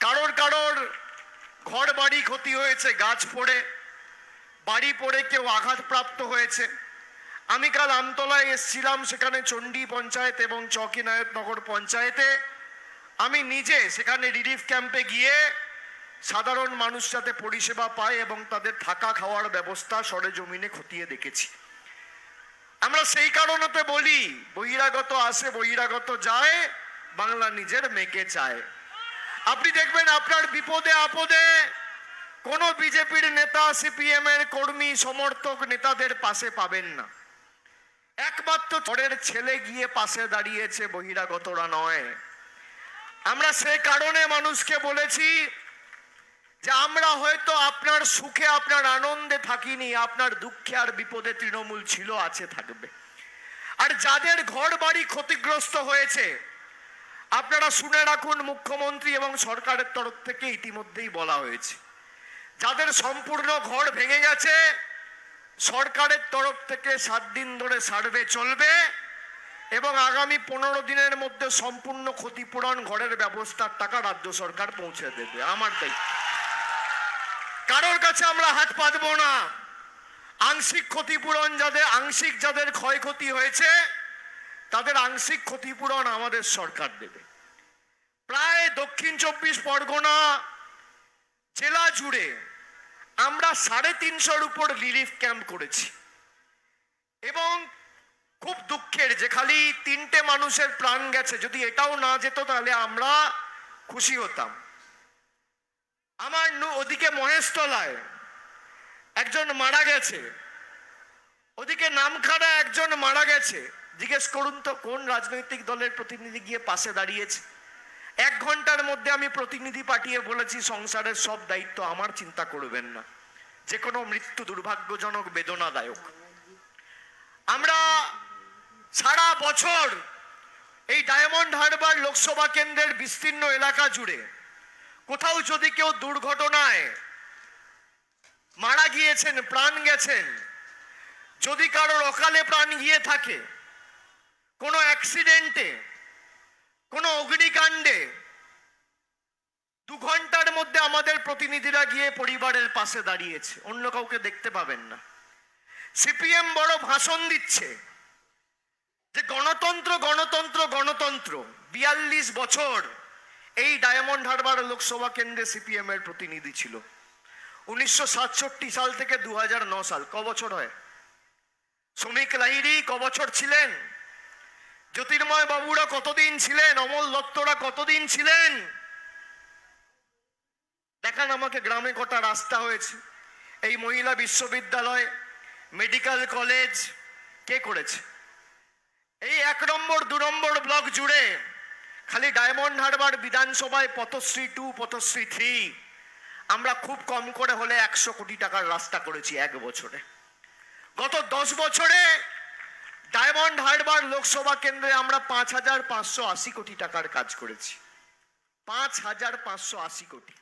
কারোর কারোর ঘর বাড়ি ক্ষতি হয়েছে, গাছ পড়ে, বাড়ি পড়ে কেউ আঘাতপ্রাপ্ত হয়েছে। আমি কাল আমতলায় এসছিলাম, সেখানে চণ্ডী পঞ্চায়েত এবং চকিনায়তনগর পঞ্চায়েতে। আমি নিজে সেখানে রিলিফ ক্যাম্পে গিয়ে সাধারণ মানুষ যাতে পরিষেবা পায় এবং তাদের থাকা খাওয়ার ব্যবস্থা সরেজমিনে খতিয়ে দেখেছি। আমরা সেই কারণেতে বলি, বহিরাগত আসে, বহিরাগত যায়, বাংলা নিজের মেকে চায়। আপনি দেখবেন আপনার বিপদে আপদে কোনো বিজেপির নেতা সিপিএম এর কর্মী, সমর্থক নেতাদের পাশে পাবেন না। একমাত্র চরের ছেলে গিয়ে পাশে দাঁড়িয়েছে বহিরাগতরা নয়। আমরা সে কারণে মানুষকে বলেছি যে আমরা হয়তো আপনার সুখে, আপনার আনন্দে থাকিনি, আপনার দুঃখে আর বিপদে তৃণমূল ছিল, আছে থাকবে। আর যাদের ঘর বাড়ি ক্ষতিগ্রস্ত হয়েছে আপনারা শুনে রাখুন, মুখ্যমন্ত্রী এবং সরকারের তরফ থেকে ইতিমধ্যেই বলা হয়েছে। যাদের সম্পূর্ণ ঘর ভেঙে গেছে, সরকারের তরফ থেকে সাত দিন ধরে সার্ভে চলবে এবং আগামী পনেরো দিনের মধ্যে সম্পূর্ণ ক্ষতিপূরণ ঘরের ব্যবস্থার টাকা রাজ্য সরকার পৌঁছে দেবে। আমার দায়িত্ব। কারোর কাছে আমরা হাত পাতবো না। আংশিক ক্ষতিপূরণ যাদের, আংশিক যাদের ক্ষয়ক্ষতি হয়েছে তাদের আংশিক ক্ষতিপূরণ আমাদের সরকার দেবে। প্রায় দক্ষিণ চব্বিশ পরগনা জেলা জুড়ে আমরা সাড়ে তিনশোর উপর রিলিফ ক্যাম্প করেছি। এবং খুব দুঃখের যে খালি তিনটে মানুষের প্রাণ গেছে, যদি এটাও না যেত তাহলে আমরা খুশি হতাম। আমার ওদিকে মহেশতলায় একজন মারা গেছে। ওদিকে নামখানা একজন মারা গেছে। জিজ্ঞেস করুন তো, কোন রাজনৈতিক দলের প্রতিনিধি গিয়ে পাশে দাঁড়িয়েছে? এক ঘণ্টার মধ্যে আমি প্রতিনিধি পাঠিয়ে বলেছি, সংসারের সব দায়িত্ব আমার, চিন্তা করবেন না। যে কোনো মৃত্যু দুর্ভাগ্যজনক, বেদনাদায়ক। আমরা সারা বছর এই ডায়মন্ড হারবার লোকসভা কেন্দ্রের বিস্তীর্ণ এলাকা জুড়ে কোথাও যদি কেউ দুর্ঘটনায় মারা গিয়েছেন, প্রাণ গেছেন, যদি কারোর অকালে প্রাণ গিয়ে থাকে কোনো অ্যাক্সিডেন্টে, কোনো অগ্নিকাণ্ডে, দু ঘণ্টার মধ্যে আমাদের প্রতিনিধিরা গিয়ে পরিবারের পাশে দাঁড়িয়েছে। অন্য কাউকে দেখতে পাবেন না। সিপিএম বড় ভাষণ দিচ্ছে যে গণতন্ত্র গণতন্ত্র গণতন্ত্র। বিয়াল্লিশ বছর এই ডায়মন্ড হারবার লোকসভা কেন্দ্রে সিপিএম এর প্রতিনিধি ছিল। উনিশশো সাতষট্টি সাল থেকে দু সাল, ক বছর হয়? শ্রমিক লাহিড়ি ক বছর ছিলেন? জ্যোতির্ময় বাবুরা কতদিন ছিলেন? অমল দত্তরা কতদিন ছিলেন? দেখান আমাকে গ্রামে কটা রাস্তা হয়েছে। এই মহিলা বিশ্ববিদ্যালয়, মেডিকেল কলেজ, কে করেছে? এই এক নম্বর, দু নম্বর ব্লক জুড়ে খালি ডায়মন্ড হারবার বিধানসভায় পথশ্রী টু, পথশ্রী থ্রি। আমরা খুব কম করে হলে একশো কোটি টাকার রাস্তা করেছি এক বছরে। গত দশ বছরে ডায়মন্ড হারবার লোকসভা কেন্দ্রে আমরা পাঁচ হাজার পাঁচশো আশি কোটি টাকার কাজ করেছি। পাঁচ হাজার পাঁচশো আশি কোটি।